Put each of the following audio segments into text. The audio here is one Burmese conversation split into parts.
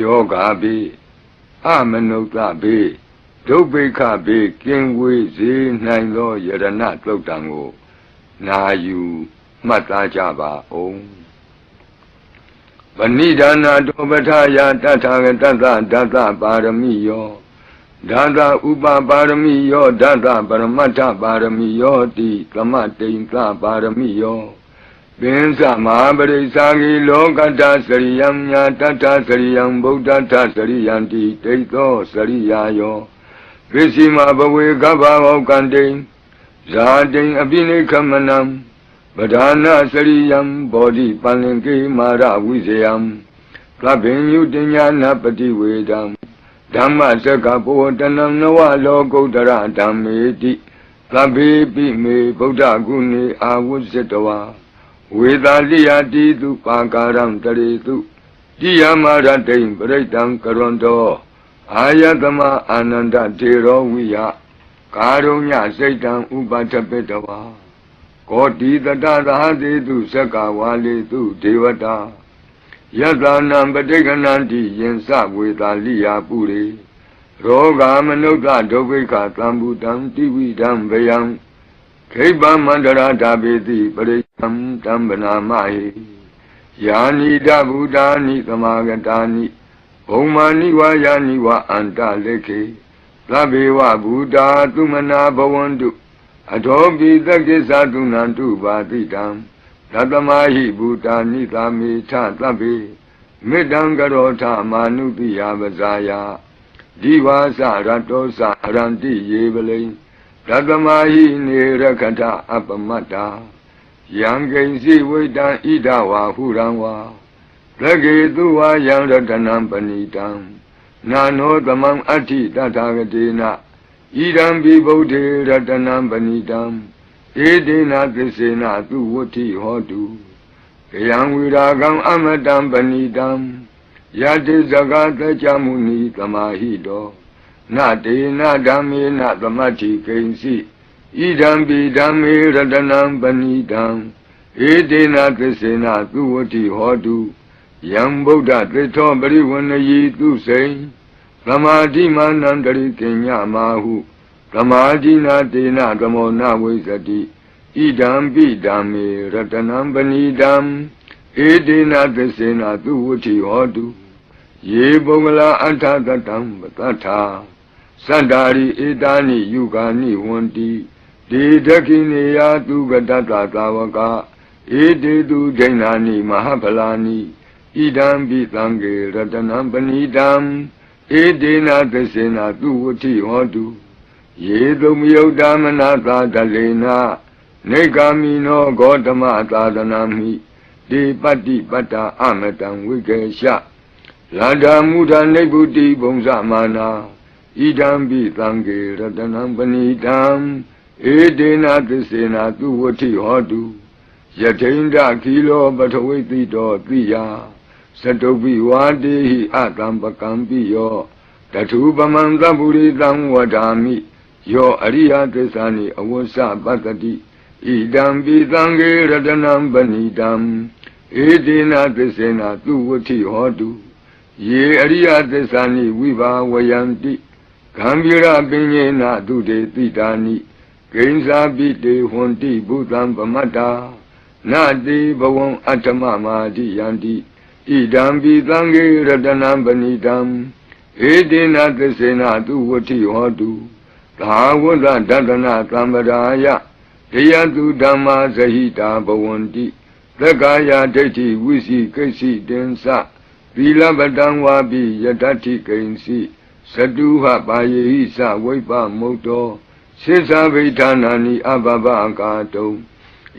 ယောဂါဘေးအမနုဿဘေးဒုဗ္ဗိခဘေးကင်းဝေးစေနိုင်သောယရဏသုတ်တံကိုနာယူမှတ်သားကြပါအောင်ဗဏိဒါနာတောပထယာတထာဂတတဒတပါရမိယောဒါသဥပပါရမိယောဒါသပရမတ္ထပါရမိယောတိသမတိန်သပါရမိယော ပင်စမဟာပရိစ္ဆာဂီလောကတ္တစရိယံညာတတ္ထစရိယံဗုဒ္ဓတ္ထစရိယံတိတိသောစရိယာယောပစ္စည်းမဘဝေကဗ္ဗဟောကံတိဇာတိံအပိနိခမနံပဓာနာစရိယံဘောဓိပန္လင်ကေမာရဝိဇယံသဗ္ဗညုတညာနာပတိဝေဒံဓမ္မစကဘောတနံနဝလောကုတ္တရဓမ္မေတိသဗ္ဗေပိမေဗုဒ္ဓဂုဏေအာဝုဇ္ဇတဝါ ဝေသာလိယတိတုပါကာရံတရေတုတိယမရတိံပရိတံကရွန်တောအာယတမအာနန္ဒတေရောဝိယကာရုညစိတ်တံဥပတပိတဝါကောတိတတသဟတိတုသက္ကဝါလေတုဒေဝတာယတနံပဋိကဏန္တိယင်စဝေသာလိယပုရိရောဂာမနုဿဒုဗ္ဗိခသံဘူတံတိဝိဒံဗယံ ခိဗ္ဗမန္တရာဓာပေတိပရိယံတံဗနာမဟိယာနိတဗုဒ္ဓာနိသမာဂတာနိဘုံမာနိဝါယာနိဝါအန္တလေခေသဗ္ဗေဝဗုဒ္ဓသုမနာဘဝန္တုအထောပိတကိစ္ဆသုနန္တုပါတိတံသတ္တမဟိဘူတာနိသာမေထသဗ္ဗေမေတ္တံကရောထမာနုတိယပဇာယဒီဝါစရတောစအရန္တိယေပလိံသ တ္တမဟိနေရခထအပမတ္တာယံကိဉ္စီဝိတံဣဒဝါဟုရံဝါသကေသူဝါယံရတနံပဏိတံနာနောသမံအဋ္ဌိတထာဂတိနာဣဒံပိဗုဒ္ဓေရတနံပဏိတံဧတေနသစ္စေနသူဝဋ္ဌိဟောတုကယံဝိရာကံအမတံပဏိတံယတိဇဂတကြမုနိသမာဟိတော နတေနဓမ္မေနသမတ္ထိကိဉ္စီဣဒံပိဓမ္မေရတနံပဏိတံဧတေနသစ္စေနသူဝဋ္ဌိဟောတုယံဗုဒ္ဓသစ္ထောပရိဝဏယီသူစိံသမာဓိမာနန္တရိကညမာဟုသမာဓိနာတေနသမောနဝိသတိဣဒံပိဓမ္မေရတနံပဏိတံဧတေနသစ္စေနသူဝဋ္ဌိဟောတုယေပုဂ္ဂလာအထသတံပတ္ထာ သန္တာရိဧတာနိယုဂာနိဝန္တိဒေဒခိနေယသူကတတသာဝကဧတေတုဒိဏာနိမဟာဗလာနိဣဒံပိသံဃေရတနံပဏိတံဧတေနသစေနသူဝတိဟောတုယေတုမယုတ်တမနာသာတလေနာနေဂာမိနောဂေါတမသာသနာမိဒီပတ္တိပတ္တာအမတံဝိကေရှလန္တာမုဒနိဗ္ဗုတိဘုံဇမာနာ ဣဒံပိသံဃေရတနံပဏိတံဧတေနသစေနသူဝတိဟောတုယထိန္ဒခီလောပထဝိတိတောတိယသတုပိဝါတေဟိအတံပကံပိယောတထုပမံသဗ္ဗုရိတံဝဒာမိယောအရိယသစ္စာနိအဝဆပတ္တိဣဒံပိသံဃေရတနံပဏိတံဧတေနသစ္စေနသူဝတိဟောတုယေအရိယသစ္စာနိဝိဘာဝယန္တိ ဂံဗီရပင်ညေနသူတေတိတာနိဂိဉ္စာပိတေဟွန်တိဘုသံပမတ္တာနာတိဘဝံအတ္တမမာတိယန္တိဣဒံပိသံဃေရတနံပဏိတံဧတေနသစ္စေနသူဝတိဟောတုသာဝတ္တဒတနာသံဗရာယတရားသူဓမ္မာဇဟိတာဘဝန္တိသက္ကာယဒိဋ္ဌိဝိစီကိစ္စိတင်္စသီလပတံဝါပိယတ္တိကိဉ္စီ သတုဟပါယေဟိသဝိပမုတ်တောစေသဗိဌာနာနိအဘဘကာတုံ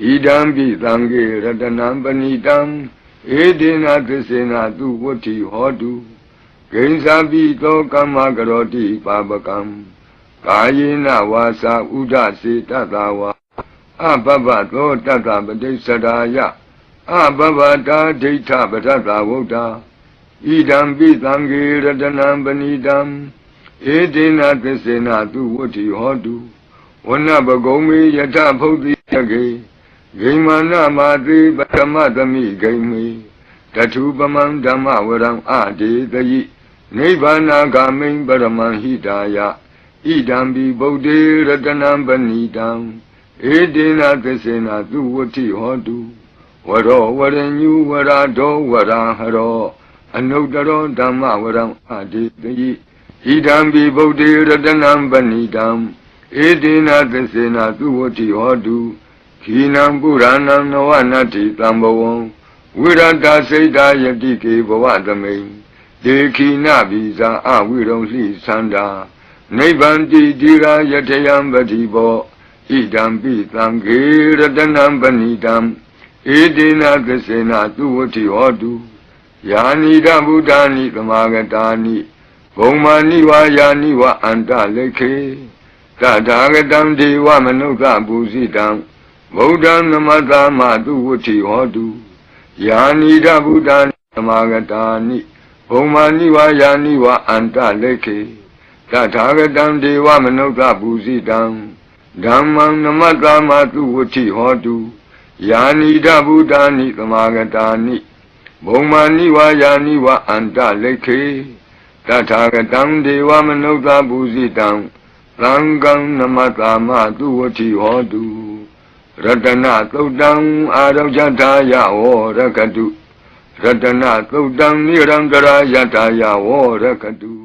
ဣဒံပိသံဃေရတနံပဏိတံဧတေနသစ္စေနသူဝဋ္ဌိဟောတုဂိဉ္စာပိသောကမ္မကရောတိပါပကံကာယေနဝါစာဥဒစေတတဝါအဘဘသောတတပတိစ္ဆရာယအဘဘတာဒိဋ္ဌပထတဝုဒ္ဓ ဣဒံပိသံဃေရတနံပဏိတံဧတေနသစ္စေနသူဝဋ္ဌိဟောတုဝနပဂုံမေယထဖုတ်တိယကေဂိမာနမာတိပထမသမိဂိမေဓတထုပမံဓမ္မဝရံအဒေတယိနိဗ္ဗာနာဂမိံပရမံဟိတာယဣဒံဘိဗုဒ္ဓေရတနံပဏိတံဧတေနသစ္စေနသူဝတိဟောတုဝရောဝရညုဝရဒောဝရဟရော အနုတ္တရောဓမ္မဝရံအဒေတယိဣဒံဘိဗုဒ္ဓေရတနံပဏိတံဧတေနသစ္စေနသူဝတိဟောတုခိနံပုရဏံနဝနတ္တိတံဘဝံဝိရတစိတ်တာယတိကေဘဝသမိန်ဒေခိနဘိဇာအဝိရုံလှိသန္တာနိဗ္ဗန္တိတိရာယထယံပတိဘောဣဒံပိသံဃေရတနံပဏိတံဧတေနသစ္စေနသူဝတိဟောတု ယာနိဒဗုဒ္ဓာနိသမာဂတာနိဘုံမာနိဝါယာနိဝအန္တလိခေတထာဂတံဒေဝမနုဿပူဇိတံဗုဒ္ဓံနမတာမသူဝတိဟောတုယာနိဒဗုဒ္ဓာနိသမာဂတာနိဘုံမာနိဝါယာနိဝအန္တလိခေတထာဂတံဒေဝမနုဿပူဇိတံဓမ္မံနမတာမသူဝတိဟောတုယာနိဒဗုဒ္ဓာနိသမာဂတာနိ ဘုံမာနိဝါယာနိဝအန္တလိခေတထာဂတံဒေဝမနုဿပူဇိတံသံဃံနမတာမသူဝတိဟောတုရတနသုတ်တံအာရောဇထာယဝရကတုရတနသုတ်တံနိရံကရာယထာယဝရကတု